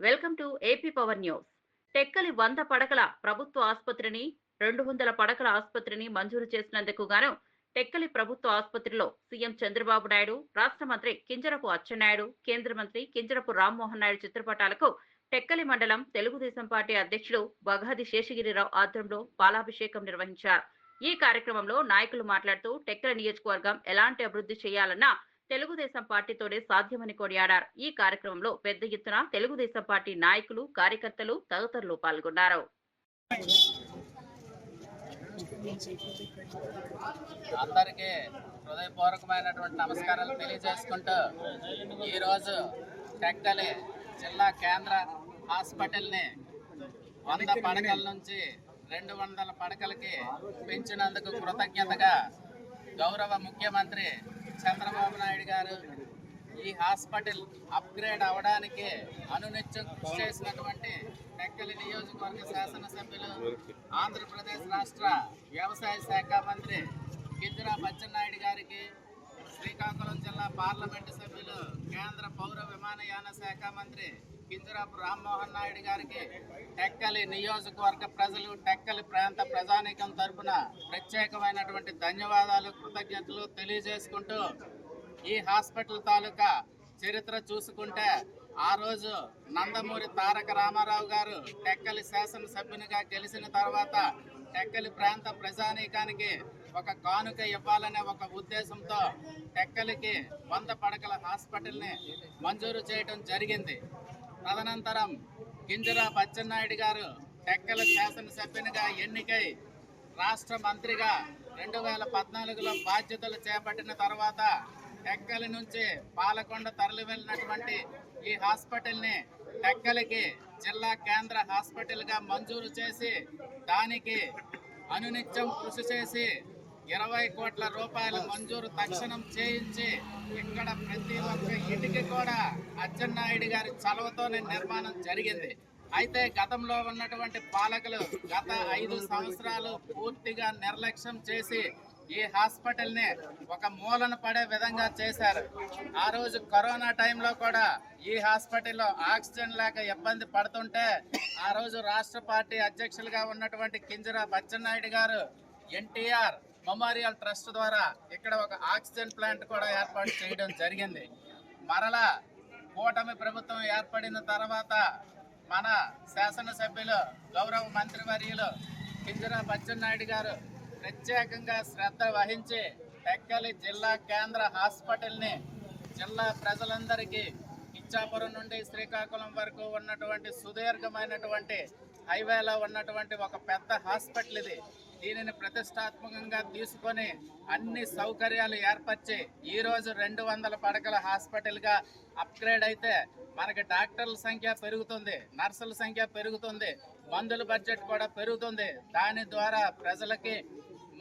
Welcome to AP power news. Tekkali వంద పడకల ప్రభుత్వ ఆసుపత్రిని రెండు వందల పడకల ఆసుపత్రిని మంజూరు చేసినందుకు గాను టెక్కలి ప్రభుత్వ ఆసుపత్రిలో సీఎం చంద్రబాబు నాయుడు రాష్ట్ర మంత్రి కింజరపు అచ్చెన్నాయుడు కేంద్ర మంత్రి కింజరపు రామ్మోహన్ నాయుడు చిత్రపటాలకు టెక్కలి మండలం తెలుగుదేశం పార్టీ అధ్యక్షుడు బగాది శేషగిరిరావు ఆధ్వర్యంలో పాలాభిషేకం నిర్వహించారు. ఈ కార్యక్రమంలో నాయకులు మాట్లాడుతూ టెక్కలి నియోజకవర్గం ఎలాంటి అభివృద్ధి చేయాలన్నా తెలుగుదేశం పార్టీతోనే సాధ్యమని కొనియాడారు. ఈ కార్యక్రమంలో పెద్ద ఎత్తున తెలుగుదేశం పార్టీ నాయకులు కార్యకర్తలు తదితరులు పాల్గొన్నారు. అందరికీ హృదయపూర్వకమైనటువంటి నమస్కారాలు తెలియజేసుకుంటూ ఈరోజు టెక్కలి జిల్లా కేంద్ర హాస్పిటల్ని వంద పడకల నుంచి రెండు వందల పడకలకి పెంచినందుకు కృతజ్ఞతగా గౌరవ ముఖ్యమంత్రి చంద్రబాబు నాయుడు గారు ఈ హాస్పిటల్ అప్గ్రేడ్ అవడానికే అనునిత్యం కృషి చేసినటువంటి టెక్కలి నియోజకవర్గ శాసనసభ్యులు ఆంధ్రప్రదేశ్ రాష్ట్ర వ్యవసాయ శాఖ మంత్రి కిందిరా బచ్చెన్నాయుడు గారికి శ్రీకాకుళం జిల్లా పార్లమెంటు సభ్యులు కేంద్ర పౌర విమానయాన శాఖ మంత్రి కింజరాపు రామ్మోహన్ నాయుడు గారికి టెక్కలి నియోజకవర్గ ప్రజలు టెక్కలి ప్రాంత ప్రజానీకం తరపున ప్రత్యేకమైనటువంటి ధన్యవాదాలు కృతజ్ఞతలు తెలియజేసుకుంటూ ఈ హాస్పిటల్ తాలూకా చరిత్ర చూసుకుంటే ఆ రోజు నందమూరి తారక రామారావు గారు టెక్కలి శాసనసభ్యునిగా గెలిచిన తర్వాత టెక్కలి ప్రాంత ప్రజానీకానికి ఒక కానుక ఇవ్వాలనే ఒక ఉద్దేశంతో టెక్కలికి వంద పడకల హాస్పిటల్ని మంజూరు చేయడం జరిగింది. తదనంతరం గింజరా బచ్చెన్నాయుడు గారు టెక్కల శాసనసభ్యునిగా ఎన్నికై రాష్ట్ర మంత్రిగా రెండు వేల పద్నాలుగులో బాధ్యతలు చేపట్టిన తర్వాత టెక్కలి నుంచి పాలకొండ తరలి వెళ్ళినటువంటి ఈ హాస్పిటల్ని టెక్కలికి జిల్లా కేంద్ర హాస్పిటల్గా మంజూరు చేసి దానికి అనునిత్యం కృషి చేసి ఇరవై కోట్ల రూపాయల మంజూరు తక్షణం చేయించి ఇక్కడ ప్రతి ఒక్క ఇంటికి కూడా అచ్చెన్నాయుడు గారి చలవతోనే నిర్మాణం జరిగింది. అయితే గతంలో ఉన్నటువంటి పాలకులు గత ఐదు సంవత్సరాలు పూర్తిగా నిర్లక్ష్యం చేసి ఈ హాస్పిటల్ని ఒక మూలన పడే విధంగా చేశారు. ఆ రోజు కరోనా టైంలో కూడా ఈ హాస్పిటల్లో ఆక్సిజన్ లేక ఇబ్బంది పడుతుంటే ఆ రోజు రాష్ట్ర పార్టీ అధ్యక్షులుగా ఉన్నటువంటి కింజరా బచ్చెన్నాయుడు గారు ఎన్టీఆర్ మెమోరియల్ ట్రస్ట్ ద్వారా ఇక్కడ ఒక ఆక్సిజన్ ప్లాంట్ కూడా ఏర్పాటు చేయడం జరిగింది. మరలా కూటమి ప్రభుత్వం ఏర్పడిన తర్వాత మన శాసనసభ్యులు గౌరవ మంత్రివర్యులు కింజరా బచ్చెన్నాయుడు గారు ప్రత్యేకంగా శ్రద్ధ వహించి టెక్కలి జిల్లా కేంద్ర హాస్పిటల్ని జిల్లా ప్రజలందరికీ ఇచ్చాపురం నుండి శ్రీకాకుళం వరకు ఉన్నటువంటి సుదీర్ఘమైనటువంటి హైవేలో ఉన్నటువంటి ఒక పెద్ద హాస్పిటల్ ఇది. దీనిని ప్రతిష్టాత్మకంగా తీసుకొని అన్ని సౌకర్యాలు ఏర్పరిచి ఈ రోజు రెండు వందల పడకల హాస్పిటల్గా అప్గ్రేడ్ అయితే మనకి డాక్టర్ల సంఖ్య పెరుగుతుంది నర్సుల సంఖ్య పెరుగుతుంది మందుల బడ్జెట్ కూడా పెరుగుతుంది. దాని ద్వారా ప్రజలకి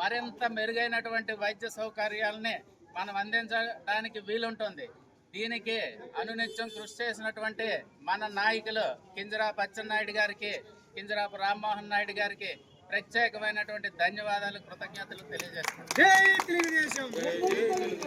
మరింత మెరుగైనటువంటి వైద్య సౌకర్యాలని మనం అందించడానికి వీలుంటుంది. దీనికి అనునిత్యం కృషి చేసినటువంటి మన నాయకులు కింజరాపు అచ్చెన్నాయుడు గారికి కింజరాపు రామ్మోహన్ నాయుడు గారికి ప్రత్యేకమైనటువంటి ధన్యవాదాలు కృతజ్ఞతలు తెలియజేస్తున్నాను.